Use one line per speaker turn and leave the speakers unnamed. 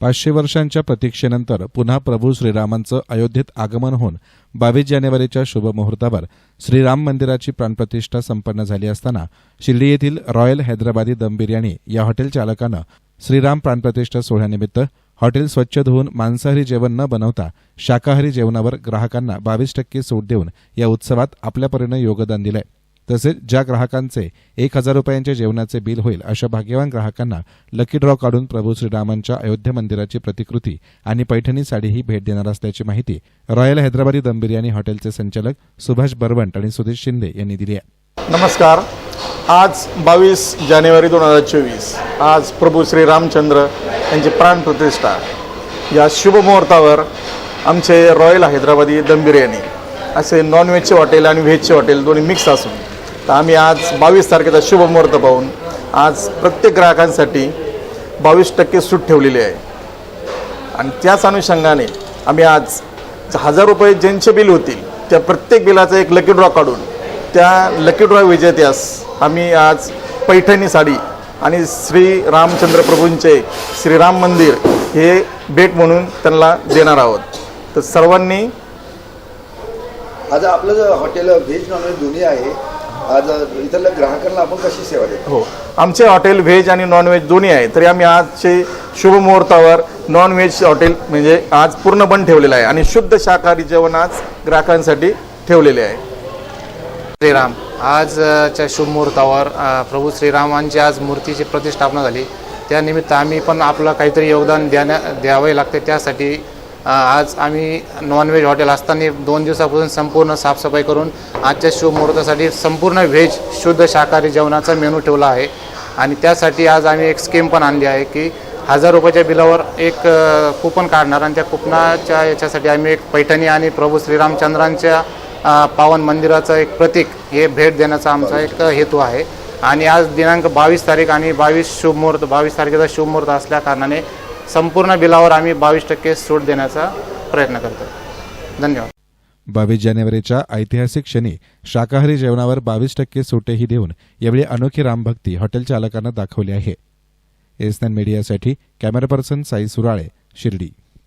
पाचशे वर्षांच्या प्रतीक्षेनंतर पुन्हा प्रभू श्रीरामांचं अयोध्येत आगमन होऊन बावीस जानेवारीच्या शुभमुहूर्तावर श्रीराम मंदिराची प्राणप्रतिष्ठा संपन्न झाली असताना शिर्डी येथील रॉयल हैदराबादी दम बिर्याणी या हॉटेल चालकानं श्रीराम प्राणप्रतिष्ठा सोहळ्यानिमित्त हॉटेल स्वच्छ धुवून मांसाहारी जेवण न बनवता शाकाहारी जेवणावर ग्राहकांना बावीस टक्के सूट देऊन या उत्सवात आपल्यापरीनं योगदान योगदान दिलंय. तसेच ज्या ग्राहकांचे एक हजार रुपयांच्या जेवणाचे बिल होईल अशा भाग्यवान ग्राहकांना लकी ड्रॉ काढून प्रभू श्रीरामांच्या अयोध्या मंदिराची प्रतिकृती आणि पैठणी साडीही भेट देणार असल्याची माहिती रॉयल हैदराबादी दम बिर्याणी हॉटेलचे संचालक सुभाष बरवंट आणि सुदेश शिंदे यांनी दिली आहे.
नमस्कार. आज बावीस जानेवारी दोन हजार चोवीस. आज प्रभू श्री रामचंद्र यांची प्राणप्रतिष्ठा या शुभमुहूर्तावर आमचे रॉयल हैदराबादी दम बिर्याणी असे नॉनव्हेजचे हॉटेल आणि व्हेजचे हॉटेल दोन्ही मिक्स असून तर आम्ही आज बावीस तारखेचा शुभमुहूर्त पाहून आज प्रत्येक ग्राहकांसाठी बावीस टक्के सूट ठेवलेली आहे. आणि त्याच अनुषंगाने आम्ही आज हजार रुपये ज्यांचे बिल होतील त्या प्रत्येक बिलाचा एक लकी ड्रॉ काढून त्या लकी ड्रॉ विजेत्यास आम्ही आज पैठणी साडी आणि श्री रामचंद्र प्रभूंचे श्रीराम मंदिर हे भेट म्हणून त्यांना देणार आहोत. तर सर्वांनी
आज आपलं जे हॉटेल व्हेज नॉनव्हेज दोन्ही आहे आज इथल्या ग्राहकांना आपण कशी सेवा देतो?
हो. आमचे हॉटेल व्हेज आणि नॉनव्हेज दोन्ही आहे तरी आम्ही आजचे शुभमुहूर्तावर नॉनव्हेज हॉटेल म्हणजे आज पूर्ण बंद ठेवलेलं आहे आणि शुद्ध शाकाहारी जेवण आज ग्राहकांसाठी ठेवलेले आहे.
श्रीराम आजच्या शुभमुहूर्तावर प्रभू श्रीरामांची आज मूर्तीची प्रतिष्ठापना झाली. त्यानिमित्त आम्ही पण आपलं काहीतरी योगदान द्याण्या द्यावे लागते. त्यासाठी आज आम्ही नॉनव्हेज हॉटेल असताना दोन दिवसापासून संपूर्ण साफसफाई करून आजच्या शुभमुहूर्तासाठी संपूर्ण व्हेज शुद्ध शाकाहारी जेवणाचा मेनू ठेवला आहे. आणि त्यासाठी आज आम्ही एक स्कीम पण आणली आहे की हजार रुपयाच्या बिलावर एक कुपन काढणार आणि त्या कुपनाच्या याच्यासाठी आम्ही एक पैठणी आणि प्रभू श्रीरामचंद्रांच्या पावन मंदिराचं एक प्रतीक हे भेट देण्याचा आमचा एक हेतू आहे. आणि आज दिनांक बावीस तारीख आणि बावीस शुभमुहूर्त बावीस तारखेचा शुभमुहूर्त असल्या कारणाने संपूर्ण बिलावर आम्ही बावीस टक्के सूट देण्याचा प्रयत्न करतो. धन्यवाद.
बावीस जानेवारीच्या ऐतिहासिक क्षणी शाकाहारी जेवणावर बावीस टक्के सुटेही देऊन यावेळी अनोखी रामभक्ती हॉटेल चालकांना दाखवली आहे. एसनॅन मीडियासाठी कॅमेरा पर्सन साई सुराळे शिर्डी.